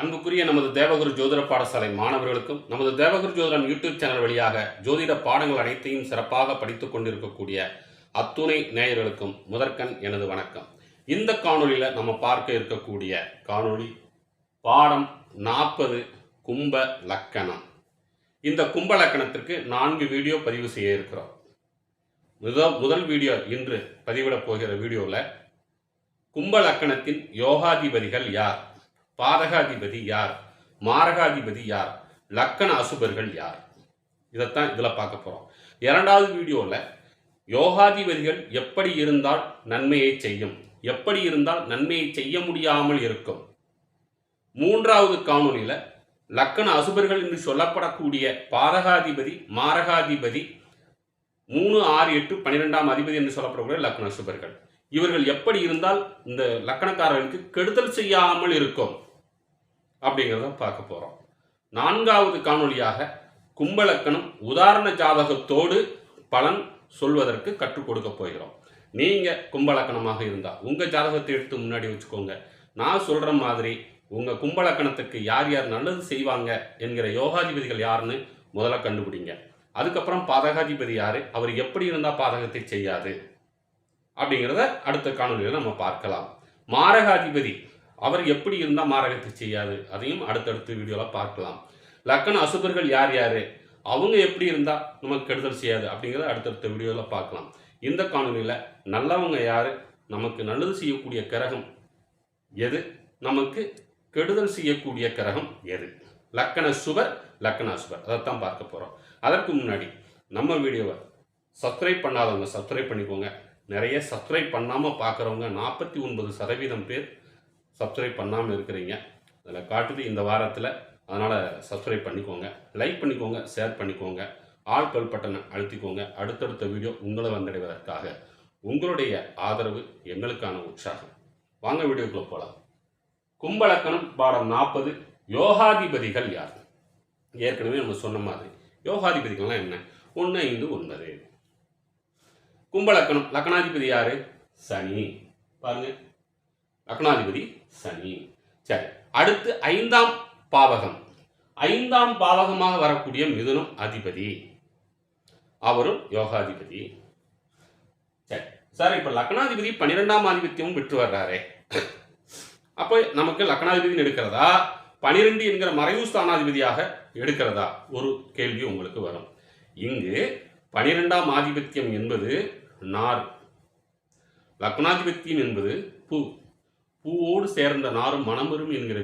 அன்புக்குரிய நமது தேவகுரு ஜோதிட பாடசாலை மாணவர்களுக்கும் நமது தேவகுரு ஜோதிடம் யூடியூப் சேனல் வழியாக ஜோதிட பாடங்கள் அனைத்தையும் சிறப்பாக படித்துக் கொண்டிருக்கக்கூடிய அத்துணை நேயர்களுக்கும் முதற்கண் எனது வணக்கம். இந்த காணொளியில் நம்ம பார்க்க இருக்கக்கூடிய காணொளி பாடம் நாற்பது கும்ப லக்கணம். இந்த கும்ப லக்கணத்திற்கு நான்கு வீடியோ பதிவு செய்ய இருக்கிறோம். முதல் முதல் வீடியோ இன்று பதிவிடப் போகிற வீடியோவில் கும்ப லக்கணத்தின் யோகாதிபதிகள் யார்? பாதகாதிபதி யார்? மாரகாதிபதி யார்? லக்கண அசுபர்கள் யார்? இதைத்தான் இதில் பார்க்க போகிறோம் இரண்டாவது வீடியோவில் யோகாதிபதிகள் எப்படி இருந்தால் நன்மையை செய்யும் எப்படி இருந்தால் நன்மையை செய்ய முடியாமல் இருக்கும். மூன்றாவது காணொலியில் லக்கண அசுபர்கள் என்று சொல்லப்படக்கூடிய பாதகாதிபதி மாரகாதிபதி மூணு ஆறு எட்டு பன்னிரெண்டாம் அதிபதி என்று சொல்லப்படக்கூடிய லக்கண அசுபர்கள். இவர்கள் எப்படி இருந்தால் இந்த லக்கணக்காரர்களுக்கு கெடுதல் செய்யாமல் இருக்கும். அப்படிங்கிறத பார்க்க போகிறோம் நான்காவது காணொளியாக கும்பலக்கணம் உதாரண ஜாதகத்தோடு பலன் சொல்வதற்கு கற்றுக் கொடுக்க போகிறோம். நீங்கள் கும்பலக்கணமாக இருந்தால் உங்கள் ஜாதகத்தை எடுத்து முன்னாடி வச்சுக்கோங்க. நான் சொல்கிற மாதிரி உங்கள் கும்பலக்கணத்துக்கு யார் யார் நல்லது செய்வாங்க என்கிற யோகாதிபதிகள் யாருன்னு முதல்ல கண்டுபிடிங்க. அதுக்கப்புறம் பாதகாதிபதி யார் அவர் எப்படி இருந்தால் பாதகத்தை செய்யாது அப்படிங்கிறத அடுத்த காணொலியில் நம்ம பார்க்கலாம். மாரகாதிபதி அவர் எப்படி இருந்தால் மாரகத்தை செய்யாது? அதையும் அடுத்தடுத்த வீடியோவில் பார்க்கலாம். லக்கண அசுபர்கள் யார் யார்? அவங்க எப்படி இருந்தால் நமக்கு கெடுதல் செய்யாது அப்படிங்கிறத அடுத்தடுத்த வீடியோவில் பார்க்கலாம். இந்த காணொலியில் நல்லவங்க யார்? நமக்கு நல்லது செய்யக்கூடிய கிரகம் எது? நமக்கு கெடுதல் செய்யக்கூடிய கிரகம் எது? லக்கண சுபர் லக்கண அசுபர். அதைத்தான் பார்க்க போகிறோம் அதற்கு முன்னாடி நம்ம வீடியோவை சப்ஸ்கிரைப் பண்ணாதவங்க சப்ஸ்கிரைப் பண்ணிக்கோங்க. நிறைய சப்ஸ்கிரைப் பண்ணாமல் பார்க்குறவங்க நாற்பத்தி ஒன்பது சதவீதம் பேர் சப்ஸ்கிரைப் பண்ணாமல் இருக்கிறீங்க. அதில் காட்டுது இந்த வாரத்தில். அதனால் சப்ஸ்கிரைப் பண்ணிக்கோங்க. லைக் பண்ணிக்கோங்க ஷேர் பண்ணிக்கோங்க. ஆல் பெல் பட்டனை அழுத்திக்கோங்க. அடுத்தடுத்த வீடியோ உங்களை வந்தடைவதற்காக உங்களுடைய ஆதரவு எங்களுக்கான உற்சாகம். வாங்க வீடியோக்குள்ளே போகலாம் கும்பலக்கணம் பாடம் நாற்பது யோகாதிபதிகள் யார்? ஏற்கனவே நம்ம சொன்ன மாதிரி. யோகாதிபதிகள்லாம் என்ன? ஒன்று ஐந்து ஒன்பது. கும்பலக்கணம் லக்கணாதிபதி யாரு? சனி. பாருங்கள் லக்னாதிபதி சனி. சரி அடுத்து ஐந்தாம் பாவகம். ஐந்தாம் பாவகமாக வரக்கூடிய மிதுனம் அதிபதி. அவரும் யோகாதிபதி. சரி சார் இப்போ லக்னாதிபதி பன்னிரெண்டாம் ஆதிபத்தியமும் விட்டு வர்றாரே. அப்போ நமக்கு லக்னாதிபதினு எடுக்கிறதா? பனிரெண்டு என்கிற மறைவு ஸ்தானாதிபதியாக எடுக்கிறதா? ஒரு கேள்வி உங்களுக்கு வரும். இங்கு பனிரெண்டாம் ஆதிபத்தியம் என்பது நார். லக்னாதிபத்தியம் என்பது பூ. பூவோடு சேர்ந்த நாரும் மனமரும் என்கிற